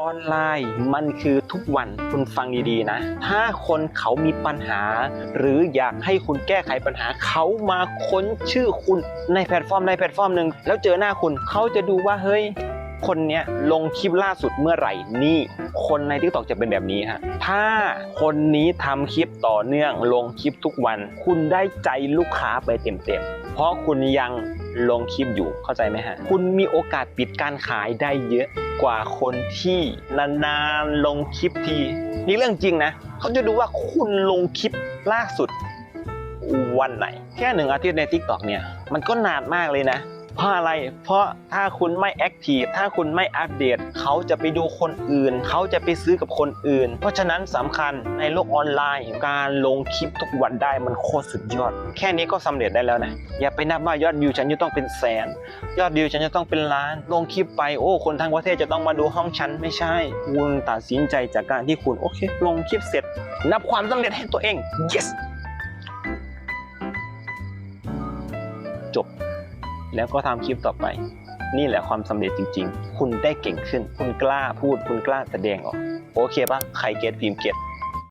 ออนไลน์มันคือทุกวันคุณฟังดีๆนะ ถ้าคนเขามีปัญหา หรืออยากให้คุณแก้ไขปัญหา เขามาค้นชื่อคุณในแพลตฟอร์มในแพลตฟอร์มหนึ่งแล้วเจอหน้าคุณเขาจะดูว่าเฮ้ย คนเนี้ยลงคลิปล่าสุดเมื่อไหร่นี่ คนใน t ิ k t o k จะเป็นแบบนี้ฮะถ้าคนนี้ทำคลิปต่อเนื่องลงคลิปทุกวัน คุณได้ใจลูกค้าไปเต็มๆ เพราะคุณยังลงคลิปอยู่เข้าใจไหมฮะ คุณมีโอกาสปิดการขายได้เยอะกว่าคนที่นานๆลงคลิปทีนี่เรื่องจริงนะเขาจะดูว่าคุณลงคลิปล่าสุดวันไหน แค่หนึ่งอาทิตย์ใน Tik t o อกเนี่ย มันก็นานมากเลยนะ เพราะอะไร เพราะถ้าคุณไม่แอคทีฟถ้าคุณไม่อัปเดต เขาจะไปดูคนอื่น เขาจะไปซื้อกับคนอื่น เพราะฉะนั้นสำคัญในโลกออนไลน์ การลงคลิปทุกวันได้มันโคตรสุดยอด แค่นี้ก็สำเร็จได้แล้วนะอย่าไปนับว่ายอดวิวฉันจะต้องเป็นแสน ยอดวิวฉันจะต้องเป็นล้าน ลงคลิปไปโอ้คนทั้งประเทศจะต้องมาดูห้องฉันไม่ใช่คุณตัดสินใจจากการที่คุณโอเค ลงคลิปเสร็จ นับความสำเร็จให้ตัวเอง yes จบ แล้วก็ทำคลิปต่อไป นี่แหละความสำเร็จจริง ๆ คุณได้เก่งขึ้น คุณกล้าพูด คุณกล้าแสดงออก โอเคปะใครเก็ตพิล์มเก็ต